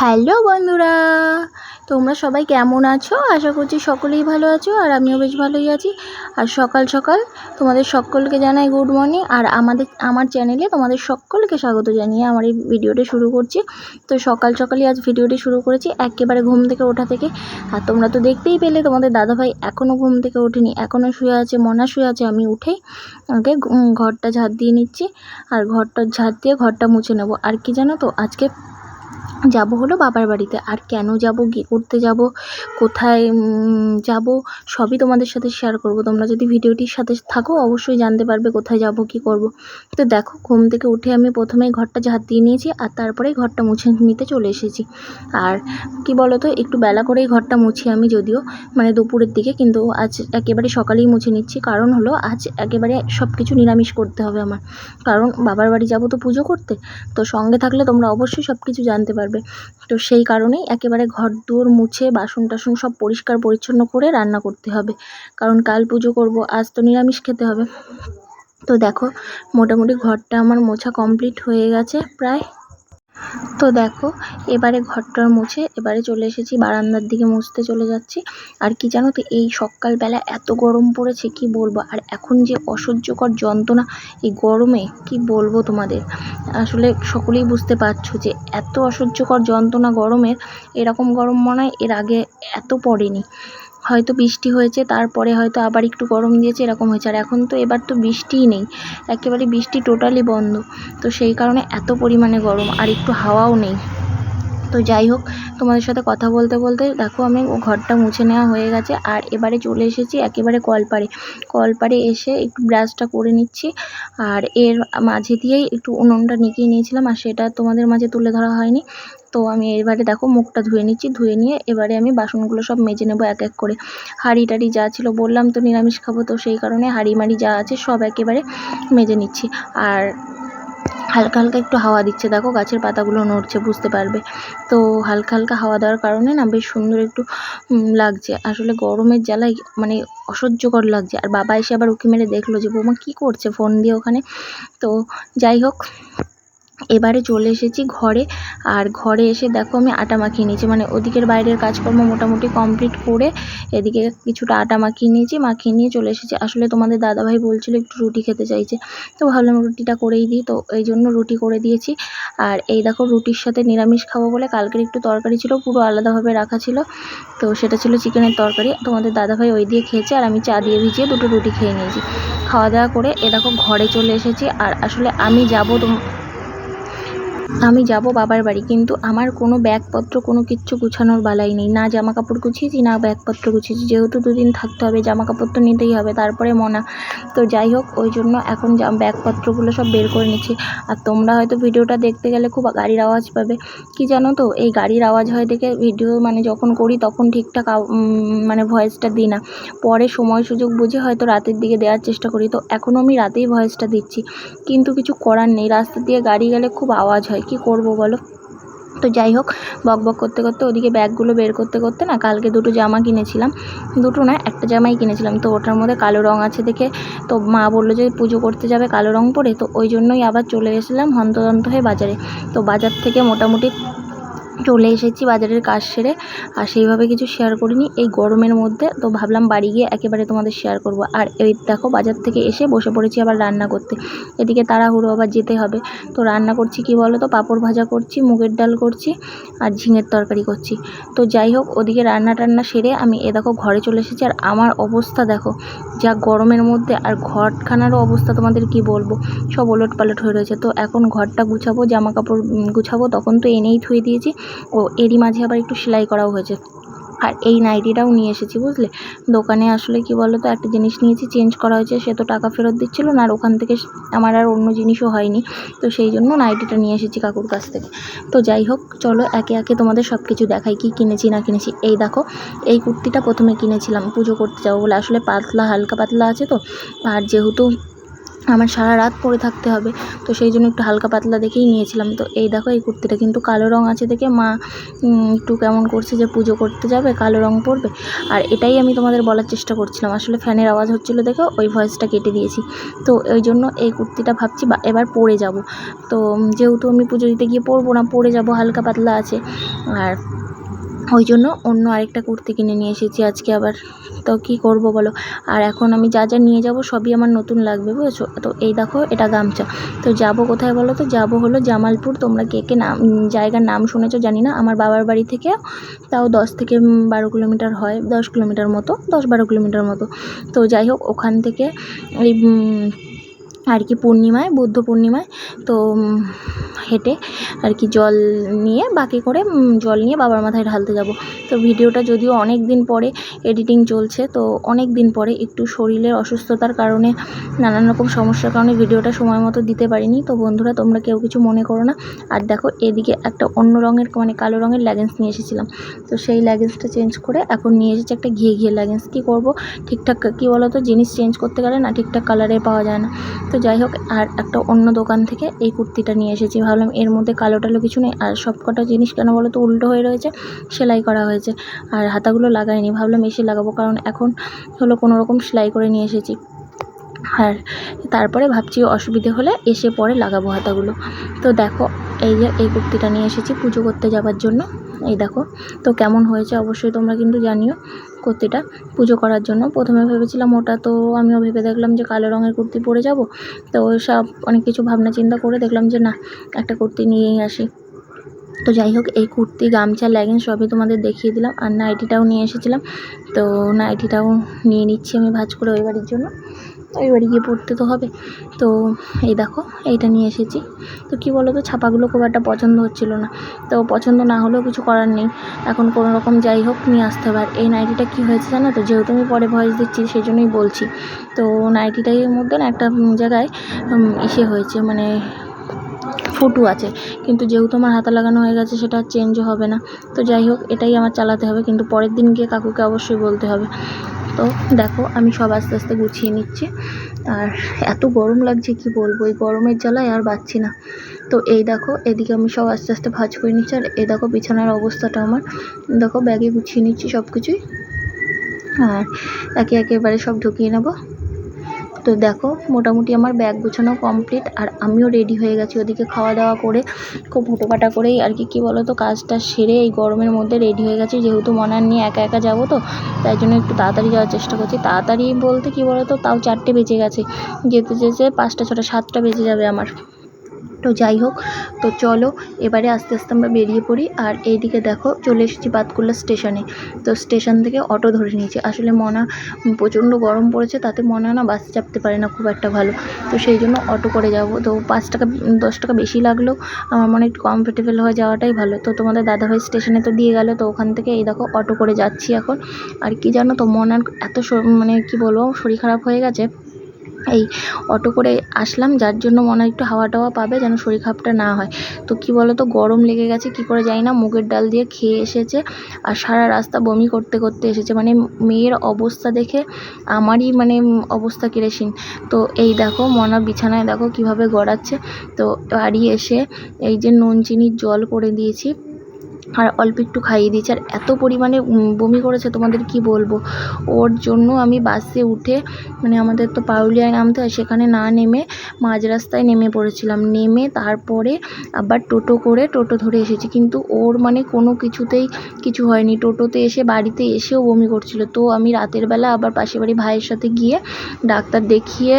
Hello বন্ধুরা, তোমরা সবাই কেমন আছো? আশা করছি সকলেই ভালো আছো আর আমিও বেশ ভালোই আছি। আর সকাল সকাল তোমাদের সকলকে জানাই গুড মর্নিং আর আমাদের, আমার চ্যানেলে তোমাদের সকলকে স্বাগত জানিয়ে আমার এই ভিডিওটা শুরু করছি। তো সকাল সকালই আজ ভিডিওটি শুরু করেছি একেবারে ঘুম থেকে ওঠা থেকে। আর তোমরা তো দেখতেই পেলে তোমাদের দাদাভাই এখনও ঘুম থেকে ওঠেনি এখনও শুয়ে আছে, মনা শুয়ে আছে, আমি উঠেই আগে ঘরটা ঝাড় দিয়ে নিচ্ছি। আর ঘরটা ঝাড় দিয়ে ঘরটা মুছে নেব। আর কি জানো তো, আজকে যাব হলো বাবার বাড়িতে। আর কেন যাব কী করতে যাব কোথায় যাব, সবই তোমাদের সাথে শেয়ার করব। তোমরা যদি ভিডিওটির সাথে থাকো, অবশ্যই জানতে পারবে কোথায় যাব, কি করব। তো দেখো, ঘুম থেকে উঠে আমি প্রথমেই ঘরটা ঝাঁট দিয়ে নিয়েছি, আর তারপরেই ঘরটা মুছে নিতে চলে এসেছি। আর কি বলো তো একটু বেলা করেই ঘরটা মুছি আমি যদিও মানে দুপুরের দিকে, কিন্তু আজ একেবারে সকালেই মুছে নিচ্ছি। কারণ হলো, আজ একেবারে সব কিছু নিরামিষ করতে হবে আমার। কারণ বাবার বাড়ি যাব তো পুজো করতে, তো সঙ্গে থাকলে তোমরা অবশ্যই সব কিছু জানতে পারবে। তো সেই কারণেই একেবারে ঘর দুয়ার মুছে বাসন টাসন সব পরিষ্কার পরিচ্ছন্ন করে রান্না করতে হবে। কারণ কাল পুজো করব, আজ তো নিরামিষ খেতে হবে। তো দেখো, মোটামুটি ঘরটা আমার মোছা কমপ্লিট হয়ে গেছে প্রায়। তো দেখো, এবারে ঘরটার মুছে এবারে চলে এসেছি, বারান্দার দিকে মুছতে চলে যাচ্ছি। আর কি জানো তো, এই সকালবেলা এত গরম পড়েছে, কি বলব? আর এখন যে অসহ্যকর যন্ত্রণা, এই গরমে কি বলব তোমাদের? আসলে সকলেই বুঝতে পারছ যে এত অসহ্যকর যন্ত্রণা গরমের, এরকম গরম মনে হয় এর আগে এত পড়েনি। হয়তো বৃষ্টি হয়েছে, তারপরে হয়তো আবার একটু গরম দিয়েছে, এরকম হয়েছে। আর এখন তো এবার তো বৃষ্টিই নেই, একেবারে বৃষ্টি টোটালি বন্ধ। তো সেই কারণে এত পরিমাণে গরম, আর একটু হাওয়াও নেই। তো যাই হোক, তোমাদের সাথে কথা বলতে বলতে দেখো আমি ঘরটা মুছে নেওয়া হয়ে গেছে আর এবারে চলে এসেছি একেবারে কলপাড়ে। কলপাড়ে এসে একটু ব্রাশটা করে নিচ্ছি আর এর মাঝে দিয়েই একটু উনুনটা নিকিয়ে নিয়েছিলাম আর সেটা তোমাদের মাঝে তুলে ধরা হয়নি। তো আমি এবারে দেখো মুখটা ধুয়ে নিচ্ছি, ধুয়ে নিয়ে এবারে আমি বাসনগুলো সব মেজে নেব এক এক করে। হাঁড়ি টাড়ি যা ছিল বললাম তো নিরামিষ খাব তো সেই কারণে হাঁড়ি মাড়ি যা আছে সব একেবারে মেজে নিচ্ছি। আর হালকা হালকা একটু হাওয়া দিচ্ছে। দেখো গাছের পাতাগুলো নড়ছে, বুঝতে পারবে। তো হালকা হালকা হাওয়া দেওয়ার কারণে না বেশ সুন্দর একটু লাগছে। আসলে গরমের জ্বালায় মানে অসহ্যকর লাগছে। আর বাবা এসে আবার উঁকি মেরে দেখল যে, বৌমা, কী করছে? ফোন দিয়ে ওখানে? তো যাই হোক এবারে চলে এসেছি ঘরে। আর ঘরে এসে দেখো আমি আটা মাখিয়ে নিয়েছি। মানে ওদিকের বাইরের কাজকর্ম মোটামুটি কমপ্লিট করে এদিকে কিছুটা আটা মাখিয়ে নিয়েছি, মাখিয়ে নিয়ে চলে এসেছি। আসলে তোমাদের দাদাভাই বলছিল একটু রুটি খেতে চাইছে। তো ভাবলাম রুটিটা করেই দিই। তো এই জন্য রুটি করে দিয়েছি। আর এই দেখো রুটির সাথে নিরামিষ খাব বলে কালকের একটু তরকারি ছিল, পুরো আলাদাভাবে রাখা ছিল। তো সেটা ছিল চিকেনের তরকারি। তোমাদের দাদাভাই ওই দিয়ে খেয়েছে আর আমি চা দিয়ে ভিজিয়ে দুটো রুটি খেয়ে নিয়েছি। খাওয়া দাওয়া করে এ দেখো ঘরে চলে এসেছি। আর আসলে আমি যাব তোম আমি যাব বাবার বাড়ি, কিন্তু আমার কোনো ব্যাগপত্র, কোনো কিচ্ছু গুছানোর বালাই নেই। না জামা কাপড় গুছিয়েছি, না ব্যাগপত্র গুছিয়েছি। যেহেতু দুদিন থাকতে হবে জামা কাপড় তো নিতেই হবে, তারপরে মনা। তো যাই হোক, ওই জন্য এখন ব্যাগপত্রগুলো সব বের করে নিচ্ছি। আর তোমরা হয়তো ভিডিওটা দেখতে গেলে খুব গাড়ির আওয়াজ পাবে। কি জানো তো, এই গাড়ির আওয়াজ হয় দেখে ভিডিও মানে যখন করি তখন ঠিকঠাক মানে ভয়েসটা দিই না। পরে সময় সুযোগ বুঝে হয়তো রাতের দিকে দেওয়ার চেষ্টা করি। তো এখনও আমি রাতেই ভয়েসটা দিচ্ছি। কিন্তু কিছু করার নেই। রাস্তা দিয়ে গাড়ি গেলে খুব আওয়াজ হয়। কি করব বলো? তো যাই হোক, বক বক করতে করতে ওদিকে ব্যাগগুলো বের করতে করতে না কালকে দুটো জামা কিনেছিলাম। দুটো না, একটা জামাই কিনেছিলাম। তো ওটার মধ্যে কালো রঙ আছে দেখে তো মা বলল যে পুজো করতে যাবে কালো রঙ পরে। তো ওই জন্যই আবার চলে গেছিলাম হন্তদন্ত হয়ে বাজারে। তো বাজার থেকে মোটামুটি চলে এসেছি বাজারের কাজ সেরে, আর সেইভাবে কিছু শেয়ার করিনি। এই গরমের মধ্যে তো ভাবলাম বাড়ি গিয়ে একেবারে তোমাদের শেয়ার করব। আর এই দেখো বাজার থেকে এসে বসে পড়েছি আবার রান্না করতে। এদিকে তাড়াহুড়ো আবার যেতে হবে। তো রান্না করছি কি বলো তো? পাঁপড় ভাজা করছি, মুগের ডাল করছি, আর ঝিঙের তরকারি করছি। তো যাই হোক, ওদিকে রান্না টান্না সেরে আমি এ দেখো ঘরে চলে এসেছি। আর আমার অবস্থা দেখো, যা গরমের মধ্যে আর ঘরখানারও অবস্থা তোমাদের কি বলব? সব ওলট পালট হয়ে রয়েছে। তো এখন ঘরটা গুছাবো জামা কাপড় গুছাবো, তখন তো এনেই থুয়ে দিয়েছি। ও এরই মাঝে আবার একটু সেলাই করাও হয়েছে। আর এই নাইটিটাও নিয়ে এসেছি, বুঝলে? দোকানে আসলে কি বলো তো একটা জিনিস নিয়েছি, চেঞ্জ করা হয়েছে, সে তো টাকা ফেরত দিচ্ছিল না, আর ওখান থেকে আমার আর অন্য জিনিসও হয়নি। তো সেই জন্য নাইটিটা নিয়ে এসেছি কাকুর কাছ থেকে। তো যাই হোক, চলো একে একে তোমাদের সব কিছু দেখাই, কি কিনেছি, না কিনেছি। এই দেখো, এই কুর্তিটা প্রথমে কিনেছিলাম, পুজো করতে যাব বলে। আসলে পাতলা, হালকা পাতলা আছে তো, আর যেহেতু আমার সারা রাত পরে থাকতে হবে। তো সেই জন্য একটু হালকা পাতলা দেখেই নিয়েছিলাম। তো এই দেখো, এই কুর্তিটা কিন্তু কালো রঙ আছে দেখে মা একটু কেমন করছে যে পুজো করতে যাবে, কালো রঙ পরবে। আর এটাই আমি তোমাদের বলার চেষ্টা করছিলাম। আসলে ফ্যানের আওয়াজ হচ্ছিল দেখে, ওই ভয়েসটা কেটে দিয়েছি। তো ওই জন্য এই কুর্তিটা ভাবছি বা, এবার পরে যাব। তো যেহেতু আমি পুজো দিতে গিয়ে পরবো না, পরে যাব, হালকা পাতলা আছে। আর ওই জন্য অন্য আরেকটা কুর্তি কিনে নিয়ে এসেছি আজকে আবার। তো কী করব বলো? আর এখন আমি যা যা নিয়ে যাব সবই আমার নতুন লাগবে, বুঝেছ? তো এই দেখো, এটা গামছা। তো যাব কোথায় বলো তো? যাব হলো জামালপুর। তোমরা কে কে নাম, জায়গার নাম শুনেছো জানি না। আমার বাবার বাড়ি থেকে তাও দশ থেকে বারো কিলোমিটার হয়, দশ কিলোমিটার মতো, দশ বারো কিলোমিটার মতো। তো যাই হোক, ওখান থেকে এই আর কি পূর্ণিমায়, বুদ্ধ পূর্ণিমায়, তো হেঁটে আর কি জল নিয়ে বাকি করে জল নিয়ে বাবার মাথায় ঢালতে যাব। তো ভিডিওটা যদিও অনেক দিন পরে এডিটিং চলছে, তো অনেক দিন পরে একটু শরীরের অসুস্থতার কারণে, নানান রকম সমস্যার কারণে ভিডিওটা সময় মতো দিতে পারিনি। তো বন্ধুরা, তোমরা কেউ কিছু মনে করো না। আর দেখো, এদিকে একটা অন্য রঙের মানে কালো রঙের লেগেন্স নিয়ে এসেছিলাম। তো সেই লেগেন্সটা চেঞ্জ করে এখন নিয়ে এসেছি একটা ঘিয়ে ঘিয়ে লেগেন্স কী করব? ঠিকঠাক কী বলো তো জিনিস চেঞ্জ করতে গেলে না ঠিকঠাক কালারে পাওয়া যায় না। তো যাই হোক, আর একটা অন্য দোকান থেকে এই কুর্তিটা নিয়ে এসেছি। ভাবলাম এর মধ্যে কালো টালো কিছু নেই, আর সব কটা জিনিস কেন বলো তো উল্টো হয়ে রয়েছে, সেলাই করা হয়েছে। আর হাতাগুলো লাগাইনি, ভাবলাম এসে লাগাবো, কারণ এখন হলো কোনো রকম সেলাই করে নিয়ে এসেছি। আর তারপরে ভাবছি অসুবিধে হলে এসে পরে লাগাবো হাতাগুলো। তো দেখো, এই যে এই কুর্তিটা নিয়ে এসেছি পুজো করতে যাওয়ার জন্য। এই দেখো, তো কেমন হয়েছে অবশ্যই তোমরা কিন্তু জানিও কুর্তিটা পুজো করার জন্য। প্রথমে ভেবেছিলাম ওটা তো আমিও ভেবে দেখলাম যে কালো রঙের কুর্তি পরে যাব, তো সব অনেক কিছু ভাবনা চিন্তা করে দেখলাম যে না, একটা কুর্তি নিয়েই আসি। তো যাই হোক, এই কুর্তি, গামছা লেগিংস সবই তোমাদের দেখিয়ে দিলাম আর নাইটিটাও নিয়ে এসেছিলাম, তো নাইটিটাও নিয়ে নিচ্ছি আমি ভাজ করে ওই বাড়ির জন্য। বাড়ি গিয়ে পড়তে তো হবে। তো এই দেখো, এইটা নিয়ে এসেছি। তো কী বলো তো ছাপাগুলো খুব একটা পছন্দ হচ্ছিল না। তো পছন্দ না হলেও কিছু করার নেই। এখন কোনো রকম যাই হোক, নিয়ে আসতে হবে। আর এই নাইটিটা কী হয়েছে জানো তো? যেহেতু আমি পরে ভয়েস দিচ্ছি সেই জন্যই বলছি। তো নাইটিটার মধ্যে না একটা জায়গায় ইসে হয়েছে মানে ফুটু আছে। কিন্তু যেহেতু আমার হাতা লাগানো হয়ে গেছে, সেটা চেঞ্জও হবে না। তো যাই হোক, এটাই আমার চালাতে হবে। কিন্তু পরের দিন গিয়ে কাকুকে অবশ্যই বলতে হবে। তো দেখো, আমি সব আস্তে আস্তে গুছিয়ে নিচ্ছি। আর এত গরম লাগছে, কি বলব? এই গরমের জ্বালায় আর বাচ্ছি না। তো এই দেখো, এদিকে আমি সব আস্তে আস্তে ভাজ করে নিচ্ছি। আর এই দেখো, বিছানার অবস্থাটা আমার। দেখো, ব্যাগে গুছিয়ে নিচ্ছি সব কিছুই আর একে একেবারে সব ঢুকিয়ে নেব। তো দেখো, মোটামুটি আমার ব্যাগ গোছানো কমপ্লিট আর আমিও রেডি হয়ে গেছি ওদিকে খাওয়া দাওয়া করে, খুব হুটোপাটা করেই আর কি, কী বলো তো কাজটা সেরে এই গরমের মধ্যে রেডি হয়ে গেছি। যেহেতু মনার নিয়ে একা একা যাব তো, তাই জন্য একটু তাড়াতাড়ি যাওয়ার চেষ্টা করছি। তাড়াতাড়ি বলতে কী বলো তো তাও চারটে বেজে গেছে। যেতে যেতে পাঁচটা ছটা, সাতটা বেজে যাবে আমার। তো যাই হোক, তো চলো এবারে আস্তে আস্তে আমরা বেরিয়ে পড়ি। আর এইদিকে দেখো, চলে এসেছি বাতকুল্লা স্টেশনে। তো স্টেশন থেকে অটো ধরে নিয়েছি। আসলে মনা প্রচণ্ড গরম পড়েছে, তাতে মনে না বাস চাপতে পারে না খুব একটা ভালো। তো সেই জন্য অটো করে যাব। তো পাঁচ টাকা, দশ টাকা বেশি লাগল। আমার মনে একটু কমফোর্টেবল হয়ে যাওয়াটাই ভালো। তো তোমাদের দাদাভাই স্টেশনে তো দিয়ে গেলো, তো ওখান থেকে এই দেখো অটো করে যাচ্ছি এখন। আর কি জানো তো, মনার এত মানে কি বলব, শরীর খারাপ হয়ে গেছে। এই অটো করে আসলাম, যার জন্য মনে হয় একটু হাওয়া টাওয়া পাবে যেন শরীর খারাপটা না হয়। তো কি বলো তো গরম লেগে গেছে, কি করে জানি না, মুগের ডাল দিয়ে খেয়ে এসেছে আর সারা রাস্তা বমি করতে করতে এসেছে। মানে মেয়ের অবস্থা দেখে আমারই মানে অবস্থা কেড়েসিন তো এই দেখো, মনা বিছানায় দেখো কীভাবে গড়াচ্ছে। তো বাড়ি এসে এই যে নুন চিনির জল করে দিয়েছি। আর অল্প একটু খাইয়ে দিয়েছি। আর এত পরিমাণে বমি করেছে, তোমাদের কি বলব? ওর জন্য আমি বাসে উঠে মানে আমাদের তো পারুলিয়ায় নামতে হয়, সেখানে না নেমে মাঝ রাস্তায় নেমে পড়েছিলাম। নেমে তারপরে আবার টোটো করে টোটো ধরে এসেছি। কিন্তু ওর মানে কোনো কিছুতেই কিছু হয়নি। টোটোতে এসে, বাড়িতে এসেও বমি করছিল। তো আমি রাতের বেলা আবার পাশের বাড়ি ভাইয়ের সাথে গিয়ে ডাক্তার দেখিয়ে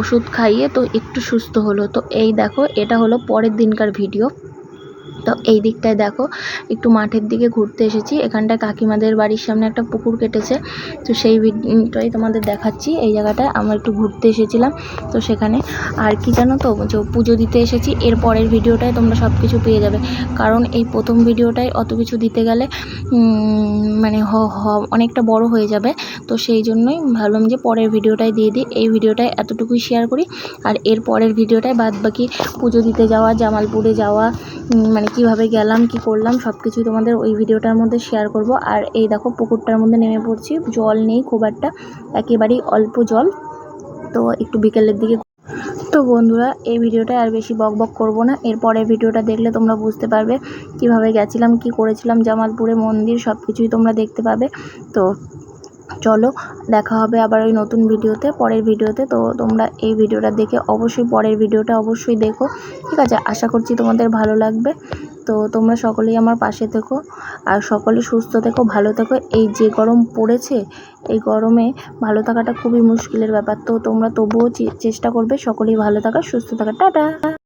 ওষুধ খাইয়ে তো একটু সুস্থ হলো। তো এই দেখো, এটা হলো পরের দিনকার ভিডিও। তো এই দিকটায় দেখো, একটু মাঠের দিকে ঘুরতে এসেছি। এখানটায় কাকিমাদের বাড়ির সামনে একটা পুকুর কেটেছে। তো সেই ভিডিওটাই তোমাদের দেখাচ্ছি। এই জায়গাটায় আমরা একটু ঘুরতে এসেছিলাম। তো সেখানে আর কি জানো তো, যে পুজো দিতে এসেছি। এর পরের ভিডিওটায় তোমরা সব কিছু পেয়ে যাবে। কারণ এই প্রথম ভিডিওটায় অত কিছু দিতে গেলে মানে হ- হ- অনেকটা বড় হয়ে যাবে। তো সেই জন্যই ভাবলাম যে পরের ভিডিওটাই দিয়ে দিই। এই ভিডিওটায় এতটুকুই শেয়ার করি। আর এর পরের ভিডিওটায় বাদ বাকি পুজো দিতে যাওয়া, জামালপুরে যাওয়া মানে কীভাবে গেলাম, কি করলাম সব কিছুই তোমাদের ওই ভিডিওটার মধ্যে শেয়ার করব। আর এই দেখো, পুকুরটার মধ্যে নেমে পড়ছি। জল নেই খুব একটা, একেবারেই অল্প জল। তো একটু বিকেলের দিকে তো বন্ধুরা, এই ভিডিওটা আর বেশি বক বক করব না। এরপরে ভিডিওটা দেখলে তোমরা বুঝতে পারবে কীভাবে গেছিলাম, কি করেছিলাম, জামালপুরে মন্দির সব কিছুই তোমরা দেখতে পাবে। তো চলো, দেখা হবে আবার ওই নতুন ভিডিওতে, পরের ভিডিওতে। তো তোমরা এই ভিডিওটা দেখে অবশ্যই পরের ভিডিওটা অবশ্যই দেখো। ঠিক আছে, আশা করছি তোমাদের ভালো লাগবে। তো তোমরা সকলেই আমার পাশে থেকো। আর সকলে সুস্থ থেকো, ভালো থেকো। এই যে গরম পড়েছে, এই গরমে ভালো থাকাটা খুবই মুশকিলের ব্যাপার। তো তোমরা তবুও চেষ্টা করবে সকলেই ভালো থাকা সুস্থ থাকা টাটা!